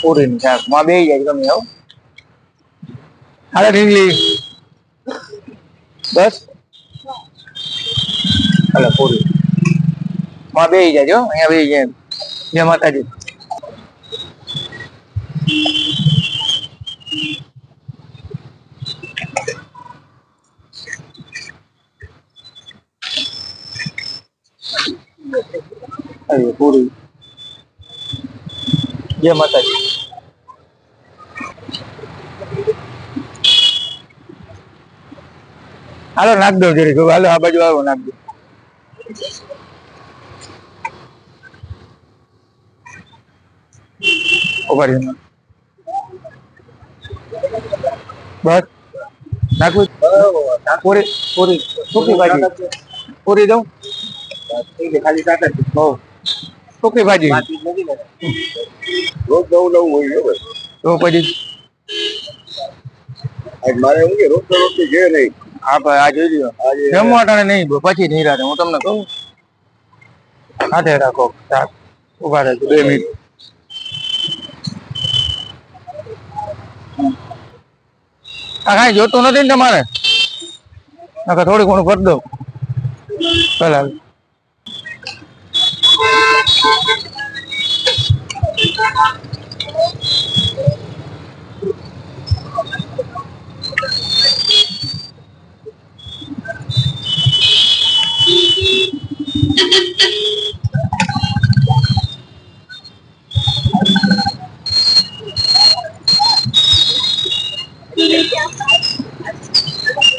પૂરી ની શાકમાં બે જાય તમે આવો હાલે ઢીંગલી બસ હાલે પૂરી માં બે જાય અહીંયા બે જાય જય માતાજી આવી પૂરી જય માતાજી હાલો નાખ દો જરી હાલો આ બાજુ આવો નાખ દો ઉપાડી દો. બસ નાખવું પૂરી પૂરી સૂકી ભાજી પૂરી દઉં ખાલી કાંટા જ. બહુ ભાજી. રોજ નવું નવું હોય તો પછી? મારે હું કે રોજ રોજ જે નહીં. હા ભાઈ આ જોઈ લ્યો. આજે જમવા ટાણે નહીં પછી નહીં રાતે. હું તમને કહું? સાથે રાખો ઊભા રહેજો. બે મિનિટ. આ કાંઈ જોતું નથી ને તમારે? થોડી ઘણું કરી દઉં. પેલા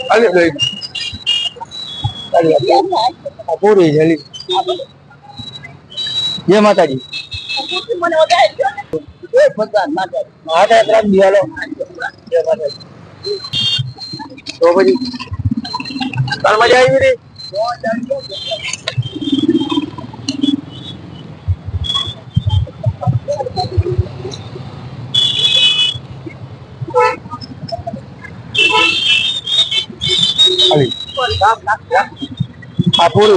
હાલે ભાઈ આ પૂરી જલી જય માતાજી હાથે એક રાખ દી હાલો જય માતાજી. તો પછી? તાર મજા આવી રહી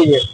છે.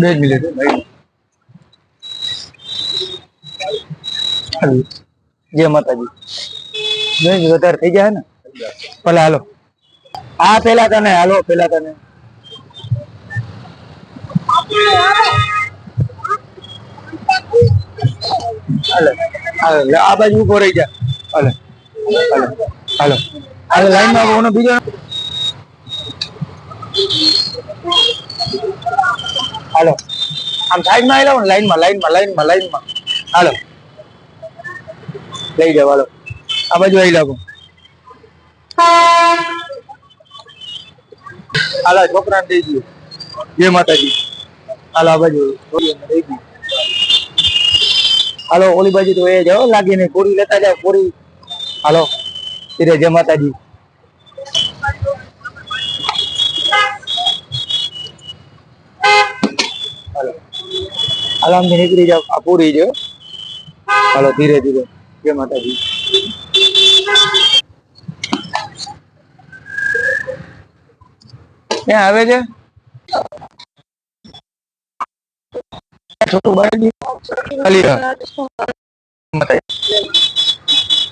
બે મિનિટ. જય માતાજી. વધારે થઈ જાય ને? ભલે, હાલો. હા પેલા તને, હાલો, પેલા તને. આ બાજુ ઊભો રહી જા. હાલે, હાલો, હાલે. લાઈનમાં કોનો બીજો. હાલો. આમ સાઈડમાં આવેલા લાઈનમાં લાઈનમાં લાઈનમાં હાલો. લઈ જાવ હાલો. આ બાજુ આવી લાગો. હાલો છોકરાને દઈ દો જય માતાજી. હાલો, આ બાજુ દઈ દો હાલો, ઓલી બાજુ તો એ જાઓ લાગી ને પૂરી લેતા જાઓ પૂરી હાલો ધીરે જય માતાજી. આમ નીકળી જાવ આ પૂરી છે. હાલો ધીરે ધીરે. જય માતાજી. ક્યાં આવે છે? છોટું બાળી માતાજી.